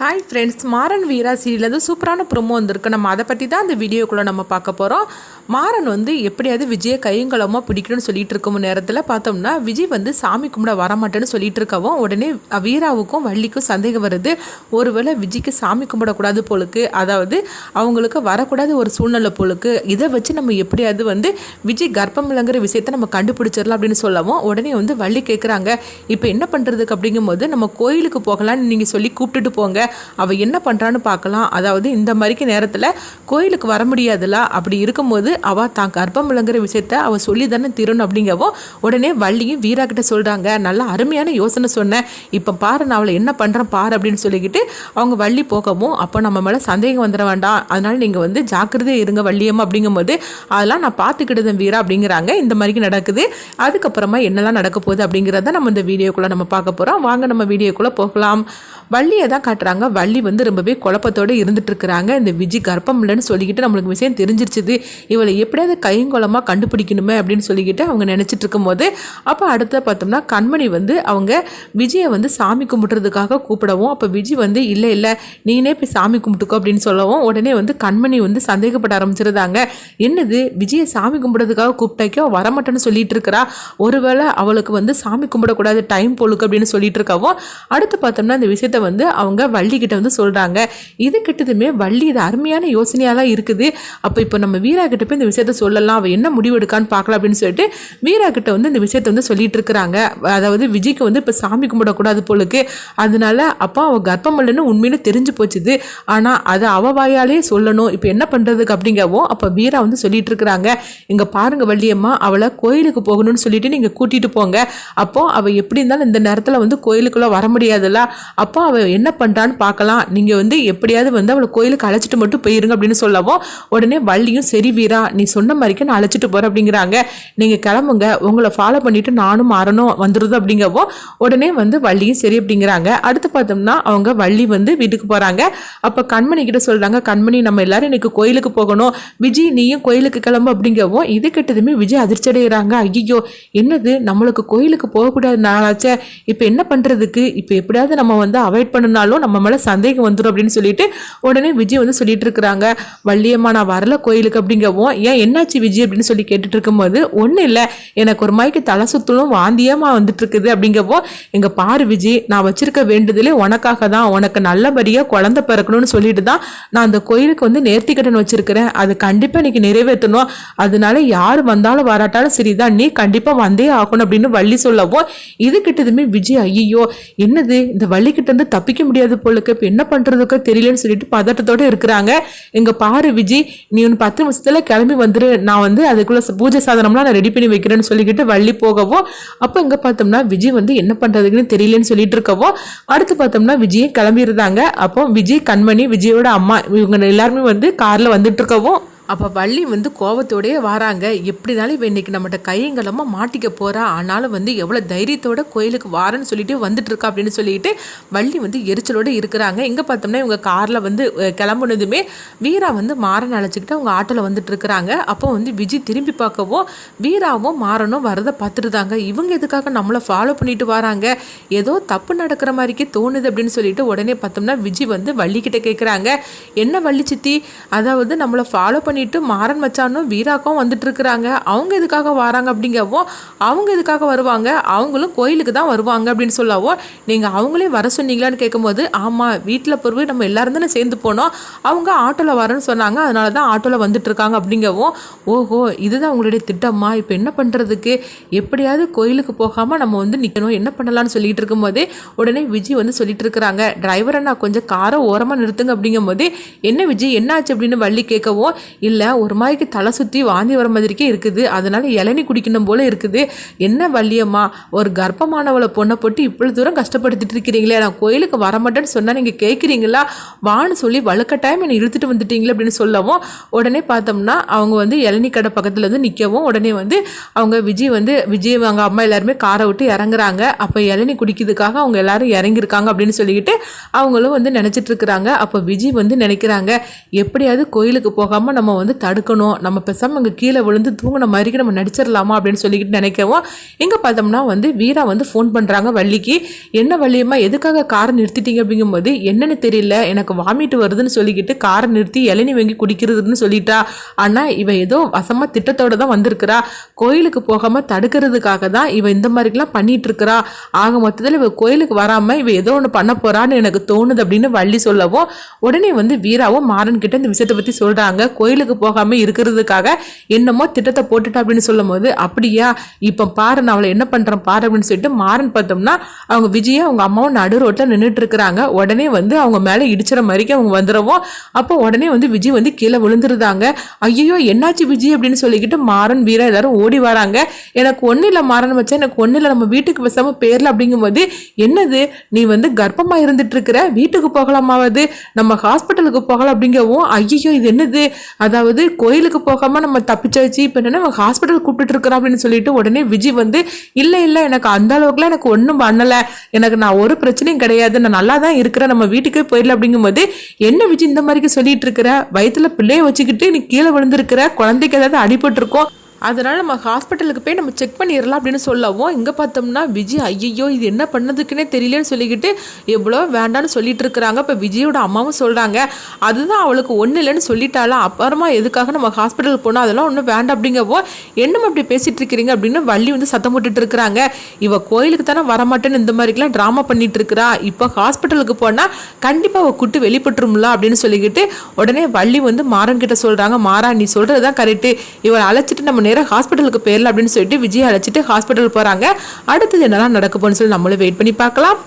Hi friends Maran Veera சீரியலேருந்து சூப்பரான promo வந்திருக்கு. நம்ம அதை பற்றி தான் அந்த வீடியோக்குள்ளே நம்ம பார்க்க போகிறோம் மாறன் வந்து எப்படியாவது விஜயை கையங்கலமாக பிடிக்கணும்னு சொல்லிட்டு இருக்கும் நேரத்தில் பார்த்தோம்னா விஜய் வந்து சாமி கும்பிட வரமாட்டேன்னு சொல்லிட்டு இருக்கவும் உடனே வீராவுக்கும் வள்ளிக்கும் சந்தேகம் வருது. ஒருவேளை விஜய்க்கு சாமி கும்பிடக்கூடாது போலுக்கு அதாவது அவங்களுக்கு வரக்கூடாது ஒரு சூழ்நிலை போலுக்கு இதை வச்சு நம்ம எப்படியாவது வந்து விஜய் கர்ப்பம் இல்லைங்கிற விஷயத்தை நம்ம கண்டுபிடிச்சிடலாம் அப்படின்னு சொல்லவும் உடனே வந்து வள்ளி கேட்குறாங்க இப்போ என்ன பண்ணுறதுக்கு அப்படிங்கும்போது நம்ம கோயிலுக்கு போகலான்னு நீங்கள் சொல்லி கூப்பிட்டுட்டு போங்க. அவள் என்ன பண்ணுறான்னு பார்க்கலாம். அதாவது இந்த மாதிரிக்கு நேரத்தில் கோயிலுக்கு வர முடியாதுல. அப்படி இருக்கும்போது அவள் தான் கர்ப்பம் இல்லைங்கிற விஷயத்த அவள் சொல்லி தானே தீரணும் அப்படிங்கவும் உடனே வள்ளியும் வீரா கிட்ட சொல்கிறாங்க நல்லா அருமையான யோசனை சொன்னேன் இப்போ பாரு நான் அவளை என்ன பண்ணுறேன் பாரு அப்படின்னு சொல்லிக்கிட்டு அவங்க வள்ளி போகவும் அப்போ நம்ம மேலே சந்தேகம் வந்துட வேண்டாம். அதனால நீங்கள் வந்து ஜாக்கிரதையாக இருங்க வள்ளியம்மா அப்படிங்கும்போது அதெல்லாம் நான் பார்த்துக்கிட்டதன் வீரா அப்படிங்கிறாங்க. இந்த மாதிரிக்கு நடக்குது. அதுக்கப்புறமா என்னெல்லாம் நடக்க போகுது அப்படிங்கிறத நம்ம இந்த வீடியோக்குள்ளே நம்ம பார்க்க போகிறோம் வாங்க நம்ம வீடியோக்குள்ளே போகலாம். வள்ளியை தான் காட்டுறாங்க. வள்ளி வந்து ரொம்பவே குழப்பத்தோடு இருந்துட்டு இருக்கிறாங்க. இந்த விஜய் கர்ப்பம் இல்லைன்னு சொல்லிக்கிட்டு நம்மளுக்கு விஷயம் தெரிஞ்சிருச்சுது. இவள் எப்படியாவது கையங்கோலமாக கண்டுபிடிக்கணுமே அப்படின்னு சொல்லிக்கிட்டு அவங்க நினச்சிட்டு இருக்கும்போது அப்போ அடுத்த பார்த்தோம்னா கண்மணி வந்து அவங்க விஜயை வந்து சாமி கும்பிட்றதுக்காக கூப்பிடவும் அப்போ விஜய் வந்து இல்லை இல்லை நீனே போய் சாமி கும்பிட்டுக்கோ அப்படின்னு சொல்லவும் உடனே வந்து கண்மணி வந்து சந்தேகப்பட ஆரம்பிச்சிருந்தாங்க. என்னது விஜயை சாமி கும்பிட்றதுக்காக கூப்பிட்டாக்கோ வரமாட்டேன்னு சொல்லிட்டு இருக்கிறா. ஒருவேளை அவளுக்கு வந்து சாமி கும்பிடக்கூடாது டைம் போலுக்கு அப்படின்னு சொல்லிட்டு இருக்கவும் அடுத்து பார்த்தோம்னா இந்த விஷயத்த வந்து அவங்க வள்ளிக்கிட்ட வந்து சொல்கிறாங்க இது கிட்டதுமே வள்ளி இது அருமையான யோசனையாக தான் இருக்குது. அப்போ இப்போ நம்ம வீரா கிட்ட போய் இந்த விஷயத்த சொல்லலாம். அவள் என்ன முடிவு எடுக்கான்னு பார்க்கலாம் அப்படின்னு சொல்லிட்டு மீரா கிட்ட வந்து இந்த விஷயத்த வந்து சொல்லிட்டு இருக்கிறாங்க. அதாவது விஜய்க்கு வந்து இப்போ சாமி கும்பிடக்கூடாது போலுக்கு அதனால அப்போ அவள் கர்ப்பம் இல்லைன்னு உண்மையில தெரிஞ்சு போச்சுது. ஆனால் அதை அவ வாயாலே சொல்லணும். இப்போ என்ன பண்ணுறதுக்கு அப்படிங்கவோ அப்போ வீரா வந்து சொல்லிட்டு இருக்கிறாங்க. இங்கே பாருங்க வள்ளியம்மா அவளை கோயிலுக்கு போகணும்னு சொல்லிட்டு நீங்கள் கூட்டிகிட்டு போங்க. அப்போ அவள் எப்படி இருந்தாலும் இந்த நேரத்தில் வந்து கோயிலுக்குள்ளே வர முடியாதுல்ல. அப்போ அவள் என்ன பண்ணுறான்னு பார்க்கலாம். நீங்கள் வந்து எப்படியாவது வந்து அவளை கோயிலுக்கு அழைச்சிட்டு மட்டும் போயிருங்க அப்படின்னு சொல்லவும் உடனே வள்ளியும் சரி வீரா நீ சொன்ன மாதிரிக்கு நான் அழைச்சிட்டு போகிறேன் அப்படிங்கிறாங்க. நீங்கள் கிளம்புங்க. உங்களை ஃபாலோ பண்ணிவிட்டு நானும் மாறணும். வந்துடுது அப்படிங்கவும் உடனே வந்து வள்ளியும் சரி அப்படிங்கிறாங்க. அடுத்து பார்த்தோம்னா அவங்க வள்ளி வந்து வீட்டுக்கு போகிறாங்க அப்போ கண்மணி கிட்ட சொல்கிறாங்க கண்மணி நம்ம எல்லாரும் இன்னைக்கு கோயிலுக்கு போகணும். விஜய் நீயும் கோயிலுக்கு கிளம்பு அப்படிங்கவும் இது கிட்டதுமே விஜய் அதிர்ச்சி அடைகிறாங்க ஐயோ என்னது? நம்மளுக்கு கோயிலுக்கு போகக்கூடாது நாளாச்சே. இப்போ என்ன பண்ணுறதுக்கு இப்போ எப்படியாவது நம்ம வந்து அவாய்ட் பண்ணினாலும் நம்ம மேலே சந்தேகம் வந்துடும் அப்படின்னு சொல்லிட்டு உடனே விஜய் வந்து சொல்லிட்டு இருக்கிறாங்க. வள்ளியம்மா நான் வரல கோயிலுக்கு அப்படிங்கவும் ஏன் என்னாச்சு விஜய் அப்படின்னு சொல்லி கேட்டுட்டு இருக்கும்போது ஒன்றும் இல்லை. எனக்கு ஒரு மாதிரி தலை சுத்தலும் வாந்தியமாக வந்துட்டு இருக்குது அப்படிங்கப்போ எங்கள் பாரு விஜய் நான் வச்சிருக்க வேண்டுதலே உனக்காக தான். உனக்கு நல்லபடியாக குழந்தை பிறக்கணும்னு சொல்லிட்டு தான் நான் அந்த கோயிலுக்கு வந்து நேர்த்தி கடன் வச்சிருக்கிறேன். அது கண்டிப்பாக இன்னைக்கு நிறைவேற்றணும். அதனால யார் வந்தாலும் வராட்டாலும் சரிதான். நீ கண்டிப்பாக வந்தே ஆகணும் அப்படின்னு வள்ளி சொல்லவும் இது கிட்டதுமே விஜய் ஐயோ என்னது? இந்த வள்ளி கிட்ட இருந்து தப்பிக்க முடியாது போலுக்கு. இப்போ என்ன பண்ணுறதுக்கோ தெரியலன்னு சொல்லிட்டு பதட்டத்தோடு இருக்கிறாங்க. எங்கள் பாரு விஜய் நீ ஒன்று பத்து நிமிஷத்தில் கிளம்பி கிளம்பி வந்துட்டு நான் வந்து அதுக்குள்ள பூஜை சாதனம்லாம் நான் ரெடி பண்ணி வைக்கிறேன்னு சொல்லிக்கிட்டு வள்ளி போகவோ அப்போ இங்கே பார்த்தோம்னா விஜய் வந்து என்ன பண்ணுறதுக்குன்னு தெரியலன்னு சொல்லிட்டு இருக்கவோ அடுத்து பார்த்தோம்னா விஜயும் கிளம்பியிருந்தாங்க அப்போ விஜய் கண்மணி விஜயோட அம்மா இவங்க எல்லாருமே வந்து காரில் வந்துட்டு இருக்கவும் அப்போ வள்ளி வந்து கோபத்தோடயே வராங்க. எப்படினாலும் இவன் இன்றைக்கி நம்மகிட்ட கையங்கலமாக மாட்டிக்க போகிறா ஆனாலும் வந்து எவ்வளோ தைரியத்தோட கோயிலுக்கு வாரேன்னு சொல்லிட்டு வந்துட்டு இருக்கா அப்படின்னு சொல்லிட்டு வள்ளி வந்து எரிச்சலோட இருக்கிறாங்க. எங்கே பார்த்தோம்னா இவங்க காரில் வந்து கிளம்புனதுமே வீரா வந்து மாறன் அழைச்சிக்கிட்டு அவங்க ஆட்டோவில் வந்துட்டு இருக்கிறாங்க அப்போ வந்து விஜய் திரும்பி பார்க்கவும் வீராவும் மாறனும் வரதை பார்த்துட்டுதாங்க. இவங்க எதுக்காக நம்மளை ஃபாலோ பண்ணிட்டு வராங்க? ஏதோ தப்பு நடக்கிற மாதிரிக்கே தோணுது அப்படின்னு சொல்லிட்டு உடனே பார்த்தோம்னா விஜய் வந்து வள்ளிக்கிட்ட கேட்குறாங்க என்ன வள்ளி சித்தி? அதாவது நம்மளை ஃபாலோ பண்ணி பண்ணிட்டு மாறன் மச்சானும் வீராக்கும் வந்துட்டு இருக்கிறாங்க அவங்க எதுக்காக வராங்க அப்படிங்கவும் அவங்க எதுக்காக வருவாங்க அவங்களும் கோயிலுக்கு தான் வருவாங்க அப்படின்னு சொல்லவும் நீங்கள் அவங்களே வர சொன்னீங்களான்னு கேட்கும்போது ஆமாம் வீட்டில் பொறுவு நம்ம எல்லாரும் தானே சேர்ந்து போனோம். அவங்க ஆட்டோவில் வரேன்னு சொன்னாங்க அதனால தான் ஆட்டோவில் வந்துட்டு இருக்காங்க அப்படிங்கவும் ஓஹோ இதுதான் உங்களுடைய திட்டமா? இப்போ என்ன பண்ணுறதுக்கு எப்படியாவது கோயிலுக்கு போகாமல் நம்ம வந்து நிற்கணும் என்ன பண்ணலாம்னு சொல்லிட்டு இருக்கும்போதே உடனே விஜய் வந்து சொல்லிட்டு இருக்கிறாங்க டிரைவரை நான் கொஞ்சம் காரை ஓரமாக நிறுத்துங்க அப்படிங்கும்போது என்ன விஜய் என்னாச்சு அப்படின்னு வள்ளி கேட்கவும் இல்லை ஒரு மாதிரிக்கு தலை சுற்றி வாந்தி வர மாதிரிக்கே இருக்குது. அதனால் இளநீ குடிக்கணும் போல் இருக்குது. என்ன வள்ளியம்மா ஒரு கர்ப்பமானவளை பொண்ணை போட்டு இவ்வளோ தூரம் கஷ்டப்படுத்திட்டு இருக்கிறீங்களே? நான் கோயிலுக்கு வரமாட்டேன்னு சொன்னால் நீங்கள் கேட்குறீங்களா வான்னு சொல்லி வழுக்கட்டாயம் என்னை இழுத்துட்டு வந்துட்டீங்களே அப்படின்னு சொல்லவும் உடனே பார்த்தோம்னா அவங்க வந்து இளநீ கடை பக்கத்தில் வந்து நிற்கவும் உடனே வந்து அவங்க விஜய் வந்து விஜய் அவங்க அம்மா எல்லாருமே காரை விட்டு இறங்குறாங்க. அப்போ இளநி குடிக்கிறதுக்காக அவங்க எல்லாரும் இறங்கியிருக்காங்க அப்படின்னு சொல்லிக்கிட்டு அவங்களும் வந்து நினச்சிட்டு இருக்கிறாங்க. அப்போ விஜய் வந்து நினைக்கிறாங்க எப்படியாவது கோயிலுக்கு போகாமல் நம்ம வந்து தடுக்கணும். நம்ம பேசாமல் அங்கே கீழே விழுந்து தூங்கின மாதிரிக்கு நம்ம நடிச்சிடலாமா அப்படின்னு சொல்லிக்கிட்டு நினைக்கவும் எங்கே பார்த்தோம்னா வந்து வீரா வந்து ஃபோன் பண்ணுறாங்க வள்ளிக்கு. என்ன வள்ளியம்மா எதுக்காக காரை நிறுத்திட்டீங்க அப்படிங்கும்போது என்னன்னு தெரியல எனக்கு வாமிட்டு வருதுன்னு சொல்லிக்கிட்டு காரை நிறுத்தி இளநி வாங்கி குடிக்கிறதுன்னு சொல்லிட்டா. ஆனால் இவன் ஏதோ வசமாக திட்டத்தோட தான் வந்திருக்கிறா. கோயிலுக்கு போகாமல் தடுக்கிறதுக்காக தான் இவன் இந்த மாதிரிக்கெலாம் பண்ணிகிட்டு இருக்கிறா ஆக மொத்தத்தில் இவ கோயிலுக்கு வராமல் இவ ஏதோ ஒன்று பண்ண போகிறான்னு எனக்கு தோணுது அப்படின்னு வள்ளி சொல்லவும் உடனே வந்து வீராவும் மாறன் கிட்ட இந்த விஷயத்தை பற்றி சொல்கிறாங்க கோயிலுக்கு போகாமல் இருக்கிறதுக்காக என்னமோ திட்டத்தை போட்டுட்டா அப்படின்னு சொல்லும் போது அப்படியா? இப்போ பாரு நான் அவளை என்ன பண்ணுறேன் பாரு அப்படின்னு சொல்லிட்டு மாறன் பார்த்தோம்னா அவங்க விஜயா அவங்க அம்மாவும் நடு ரோட்டில் நின்றுட்டு இருக்கிறாங்க. உடனே வந்து அவங்க மேலே இடிச்சிற மாதிரிக்கு அவங்க வந்துடவும் அப்போ உடனே வந்து விஜய் வந்து கீழே விழுந்துருந்தாங்க ஐயோ என்னாச்சு விஜய்? அப்படின்னு சொல்லிக்கிட்டு மாறன் வீரா எல்லாரும் ஓடி வராங்க. எனக்கு ஒன்றும் இல்லை மாறன் வச்சா எனக்கு ஒன்றும் இல்லை நம்ம வீட்டுக்கு பேசாமல் பேரில் அப்படிங்கும்போது என்னது? நீ வந்து கர்ப்பமாக இருந்துட்டு இருக்கிற? வீட்டுக்கு போகலாமாவது? நம்ம ஹாஸ்பிட்டலுக்கு போகலாம் அப்படிங்கவும் ஐயோ இது என்னது? அதாவது கோயிலுக்கு போகாமல் நம்ம தப்பிச்சாச்சு இப்போ என்னென்னா நம்ம ஹாஸ்பிட்டல் கூப்பிட்டு இருக்கிறோம் அப்படின்னு சொல்லிட்டு உடனே விஜய் வந்து இல்லை இல்லை எனக்கு அந்த அளவுக்குலாம் எனக்கு ஒன்றும் பண்ணலை. எனக்கு நான் ஒரு பிரச்சனையும் கிடையாது. நான் நல்லா தான் இருக்கிறேன். நம்ம வீட்டுக்கே போயிடல. அப்படிங்கும்போது என்ன விஜய் இந்த மாதிரிக்கு சொல்லிட்டு இருக்கிற? வயிற்றுல பிள்ளைய வச்சுக்கிட்டு நீ கீழே விழுந்திருக்கிற? குழந்தைக்கு ஏதாவது அடிபட்டிருக்கோம்? அதனால் நம்ம ஹாஸ்பிட்டலுக்கு போய் நம்ம செக் பண்ணிடலாம் அப்படின்னு சொல்லவும் இங்கே பார்த்தோம்னா விஜய் ஐயோ இது என்ன பண்ணதுக்குன்னே தெரியலன்னு சொல்லிக்கிட்டு எவ்வளோ வேண்டான்னு சொல்லிட்டு இருக்கிறாங்க. இப்போ விஜயோட அம்மாவும் சொல்கிறாங்க அதுதான் அவளுக்கு ஒன்றும் இல்லைன்னு சொல்லிட்டாலாம் அப்புறமா எதுக்காக நம்ம ஹாஸ்பிட்டலுக்கு போனால் அதெல்லாம் ஒன்றும் வேண்டாம் அப்படிங்கப்போ என்னம்மா அப்படி பேசிகிட்டு இருக்கிறீங்க அப்படின்னு வள்ளி வந்து சத்தம் போட்டுட்டு இருக்கிறாங்க. இவ கோயிலுக்கு தானே வரமாட்டேன்னு இந்த மாதிரிக்கெலாம் ட்ராமா பண்ணிட்டு இருக்கிறா. இப்போ ஹாஸ்பிட்டலுக்கு போனால் கண்டிப்பாக அவள் குட்டு வெளிப்பட்டுரும்ல அப்படின்னு சொல்லிக்கிட்டு உடனே வள்ளி வந்து மாறன் கிட்ட சொல்கிறாங்க மாறா நீ சொல்கிறது தான் கரெக்டு இவளை அழைச்சிட்டு நம்ம நேரம் ஹாஸ்பிட்டலுக்கு போயிடலாம் அப்படின்னு சொல்லிட்டு விஜய் அழைச்சிட்டு ஹாஸ்பிட்டல் போகிறாங்க அடுத்தது என்னெல்லாம் நடக்க போகுதுன்னு சொல்லி நம்மளும் வெயிட் பண்ணி பார்க்கலாம்.